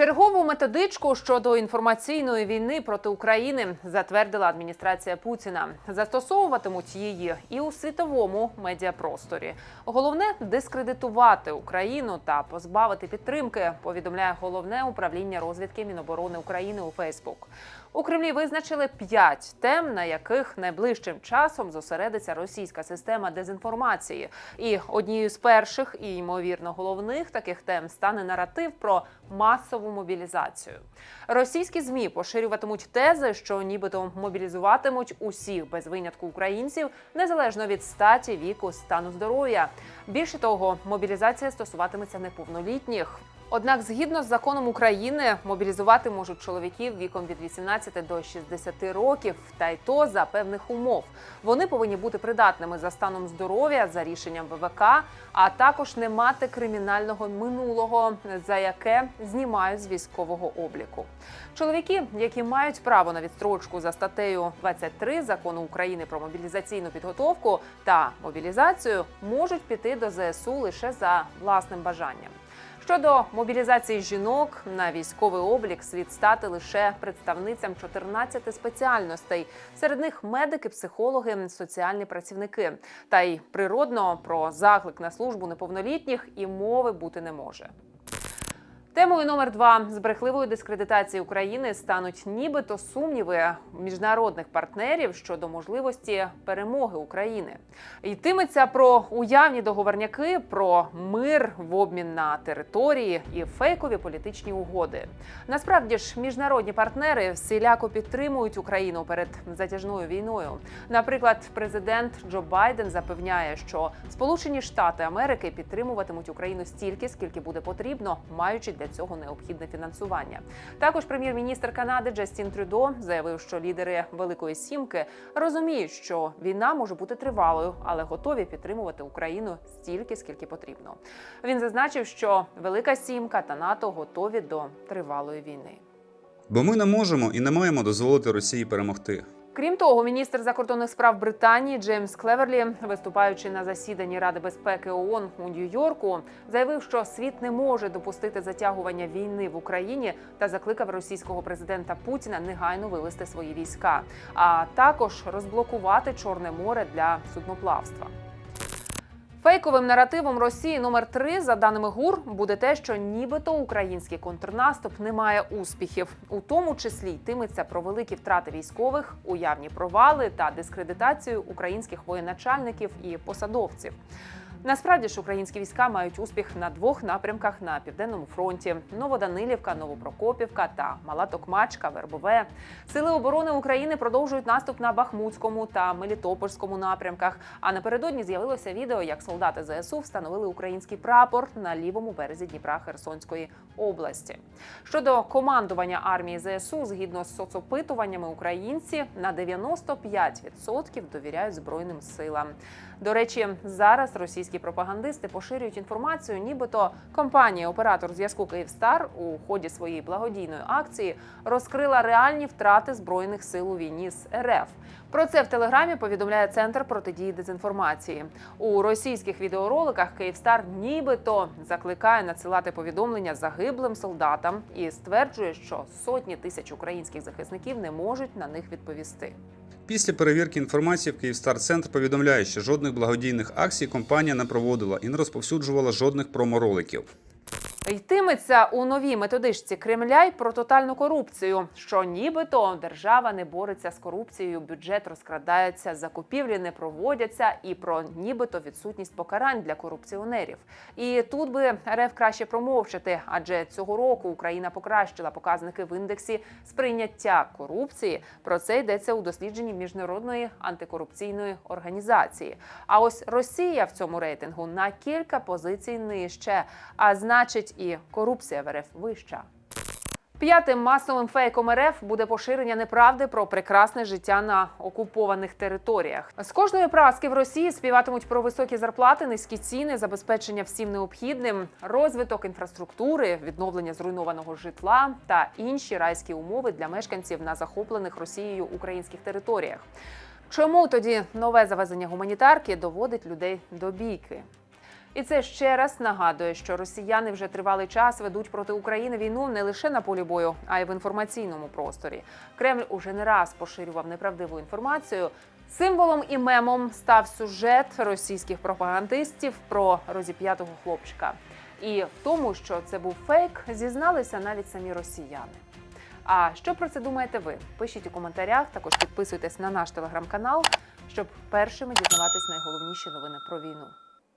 Чергову методичку щодо інформаційної війни проти України затвердила адміністрація Путіна. Застосовуватимуть її і у світовому медіапросторі. Головне дискредитувати Україну та позбавити підтримки. Повідомляє головне управління розвідки Міноборони України у Фейсбук. У Кремлі визначили п'ять тем, на яких найближчим часом зосередиться російська система дезінформації. І однією з перших і ймовірно головних таких тем стане наратив про масову мобілізацію. Російські змі поширюватимуть тези, що нібито мобілізуватимуть усіх без винятку українців, незалежно від статі, віку, стану здоров'я. Більше того, мобілізація стосуватиметься неповнолітніх. Однак, згідно з законом України, мобілізувати можуть чоловіків віком від 18 до 60 років, та й то за певних умов. Вони повинні бути придатними за станом здоров'я за рішенням ВВК, а також не мати кримінального минулого, за яке знімають з військового обліку. Чоловіки, які мають право на відстрочку за статтею 23 закону України про мобілізаційну підготовку та мобілізацію, можуть піти до ЗСУ лише за власним бажанням. Щодо мобілізації жінок на військовий облік слід стати лише представницям 14 спеціальностей. Серед них медики, психологи, соціальні працівники. Та й природно про заклик на службу неповнолітніх і мови бути не може. Темою номер два з брехливої дискредитації України стануть нібито сумніви міжнародних партнерів щодо можливості перемоги України. Йтиметься про уявні договорняки, про мир в обмін на території і фейкові політичні угоди. Насправді ж, міжнародні партнери всіляко підтримують Україну перед затяжною війною. Наприклад, президент Джо Байден запевняє, що Сполучені Штати Америки підтримуватимуть Україну стільки, скільки буде потрібно, маючи для цього необхідне фінансування. Також прем'єр-міністр Канади Джастін Трюдо заявив, що лідери Великої Сімки розуміють, що війна може бути тривалою, але готові підтримувати Україну стільки, скільки потрібно. Він зазначив, що Велика Сімка та НАТО готові до тривалої війни. Бо ми не можемо і не маємо дозволити Росії перемогти. Крім того, міністр закордонних справ Британії Джеймс Клеверлі, виступаючи на засіданні Ради безпеки ООН у Нью-Йорку, заявив, що світ не може допустити затягування війни в Україні та закликав російського президента Путіна негайно вивести свої війська, а також розблокувати Чорне море для судноплавства. Фейковим наративом Росії номер 3 за даними ГУР, буде те, що нібито український контрнаступ не має успіхів, у тому числі йтиметься про великі втрати військових, уявні провали та дискредитацію українських воєначальників і посадовців. Насправді ж українські війська мають успіх на двох напрямках на південному фронті: Новоданилівка, Новопрокопівка та Мала Токмачка, Вербове. Сили оборони України продовжують наступ на Бахмутському та Мелітопольському напрямках. А напередодні з'явилося відео, як солдати ЗСУ встановили український прапор на лівому березі Дніпра Херсонської області. Щодо командування армії ЗСУ, згідно з соцопитуваннями, українці на 95% довіряють збройним силам. До речі, зараз російські пропагандисти поширюють інформацію, нібито компанія оператор зв'язку Київстар у ході своєї благодійної акції розкрила реальні втрати збройних сил у війні з РФ. Про це в телеграмі повідомляє центр протидії дезінформації. У російських відеороликах Київстар нібито закликає надсилати повідомлення загиблим солдатам і стверджує, що сотні тисяч українських захисників не можуть на них відповісти. Після перевірки інформації в Київстар-центр повідомляє, що жодних благодійних акцій компанія не проводила і не розповсюджувала жодних промороликів. Йтиметься у новій методичці Кремля й про тотальну корупцію, що нібито держава не бореться з корупцією, бюджет розкрадається, закупівлі не проводяться, і про нібито відсутність покарань для корупціонерів. І тут би РФ краще промовчати, адже цього року Україна покращила показники в індексі сприйняття корупції. Про це йдеться у дослідженні міжнародної антикорупційної організації. А ось Росія в цьому рейтингу на кілька позицій нижче, а значить, і корупція в РФ вища. П'ятим масовим фейком РФ буде поширення неправди про прекрасне життя на окупованих територіях. З кожної праски в Росії співатимуть про високі зарплати, низькі ціни, забезпечення всім необхідним, розвиток інфраструктури, відновлення зруйнованого житла та інші райські умови для мешканців на захоплених Росією українських територіях. Чому тоді нове завезення гуманітарки доводить людей до бійки? І це ще раз нагадує, що росіяни вже тривалий час ведуть проти України війну не лише на полі бою, а й в інформаційному просторі. Кремль уже не раз поширював неправдиву інформацію. Символом і мемом став сюжет російських пропагандистів про розіп'ятого хлопчика. І в тому, що це був фейк, зізналися навіть самі росіяни. А що про це думаєте ви? Пишіть у коментарях. Також підписуйтесь на наш телеграм-канал, щоб першими дізнаватись найголовніші новини про війну.